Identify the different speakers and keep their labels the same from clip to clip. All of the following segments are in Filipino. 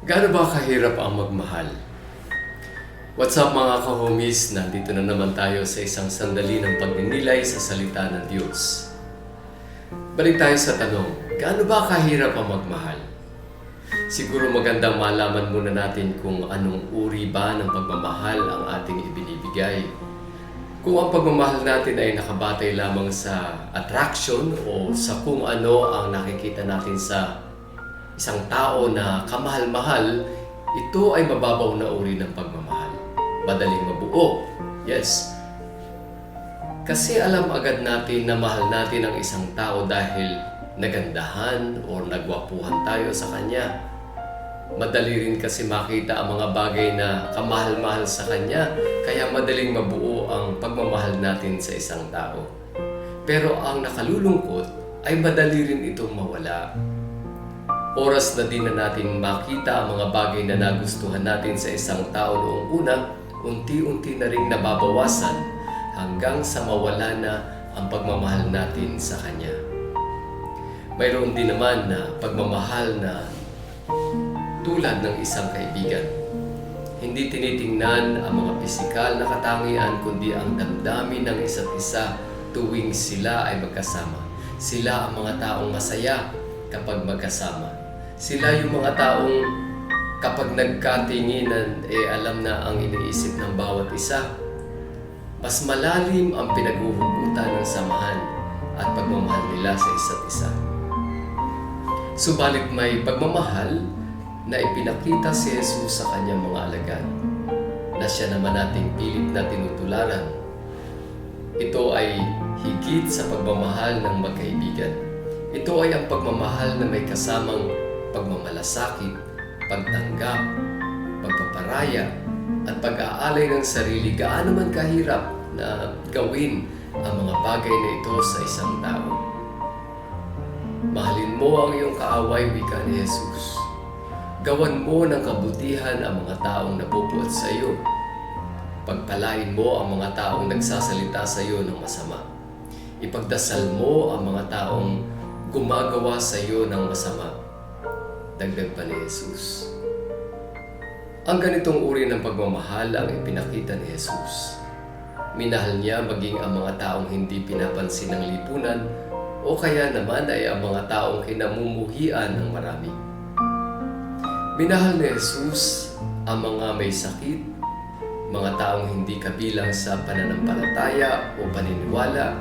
Speaker 1: Gaano ba kahirap ang magmahal? What's up mga kahomies? Nandito na naman tayo sa isang sandali ng pagninilay sa salita ng Diyos. Balik tayo sa tanong, gaano ba kahirap ang magmahal? Siguro magandang malaman muna natin kung anong uri ba ng pagmamahal ang ating ibinibigay. Kung ang pagmamahal natin ay nakabatay lamang sa attraction o sa kung ano ang nakikita natin sa isang tao na kamahal-mahal, ito ay mababaw na uri ng pagmamahal. Madaling mabuo. Yes. Kasi alam agad natin na mahal natin ang isang tao dahil nagandahan o nagwapuhan tayo sa kanya. Madali rin kasi makita ang mga bagay na kamahal-mahal sa kanya, kaya madaling mabuo ang pagmamahal natin sa isang tao. Pero ang nakalulungkot ay madali rin itong mawala Oras na din na natin makita ang mga bagay na nagustuhan natin sa isang tao noong una, unti-unti na rin nababawasan hanggang sa mawala na ang pagmamahal natin sa Kanya. Mayroon din naman na pagmamahal na tulad ng isang kaibigan. Hindi tinitingnan ang mga pisikal na katangian kundi ang damdamin ng isa't isa tuwing sila ay magkasama. Sila ang mga taong masaya kapag magkasama. Sila yung mga taong kapag nagkatinginan, eh alam na ang iniisip ng bawat isa. Mas malalim ang pinaghuhugutan ng samahan at pagmamahal nila sa isa't isa. Subalit may pagmamahal na ipinakita si Jesus sa kanyang mga alagad na siya naman nating pilit na tinutularan. Ito ay higit sa pagmamahal ng magkaibigan. Ito ay ang pagmamahal na may kasamang pagmamalasakit, pagtanggap, pagpaparaya, at pag-aalay ng sarili gaano man kahirap na gawin ang mga bagay na ito sa isang tao. Mahalin mo ang iyong kaaway, wika ni Jesus. Gawan mo ng kabutihan ang mga taong nabubuot sa iyo. Pagpalain mo ang mga taong nagsasalita sa iyo ng masama. Ipagdasal mo ang mga taong gumagawa sa iyo ng masama. Dagdag pa ni Jesus. Ang ganitong uri ng pagmamahal ang ipinakita ni Jesus. Minahal niya maging ang mga taong hindi pinapansin ng lipunan o kaya naman ay ang mga taong kinamumuhian ng marami. Minahal ni Jesus ang mga may sakit, mga taong hindi kabilang sa pananampalataya o paniniwala.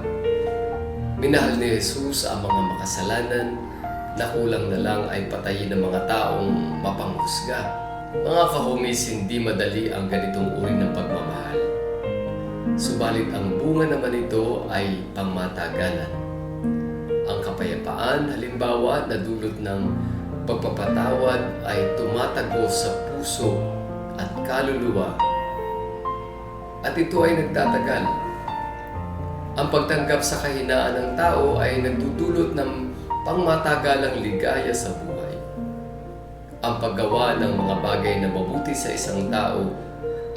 Speaker 1: Minahal ni Jesus ang mga makasalanan na kulang na lang ay patayin ng mga taong mapanghusga. Mga kahomies, hindi madali ang ganitong uri ng pagmamahal. Subalit ang bunga naman ito ay pangmatagalan. Ang kapayapaan, halimbawa, na dulot ng pagpapatawad ay tumatago sa puso at kaluluwa. At ito ay nagtatagal. Ang pagtanggap sa kahinaan ng tao ay nagdudulot ng pangmatagalang ligaya sa buhay. Ang paggawa ng mga bagay na mabuti sa isang tao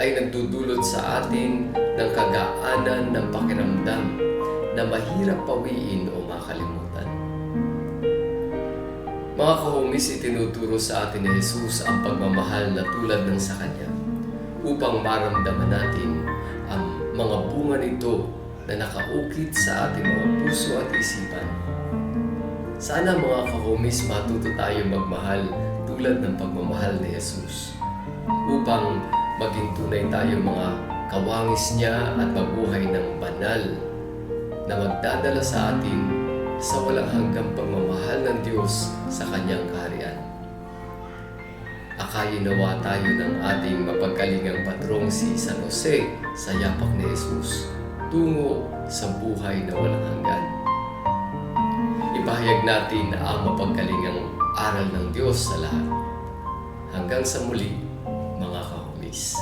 Speaker 1: ay nagdudulot sa atin ng kagaanan ng pakiramdam na mahirap pawiin o makalimutan. Mga kahomis, itinuturo sa atin ni Jesus ang pagmamahal na tulad ng sa Kanya upang maramdaman natin ang mga bunga nito na nakaukit sa ating mga puso at isipan. Sana mga kahomis matuto tayo magmahal tulad ng pagmamahal ni Jesus upang maging tunay tayo mga kawangis niya at mabuhay ng banal na magdadala sa atin sa walang hanggang pagmamahal ng Diyos sa Kanyang kaharian. Akayin nawa tayo ng ating mapagkalingang patrong si San Jose sa yapak ni Jesus tungo sa buhay na walang hanggan. Ipahayag natin ang mapagkalingang aral ng Diyos sa lahat. Hanggang sa muli, mga kahumis.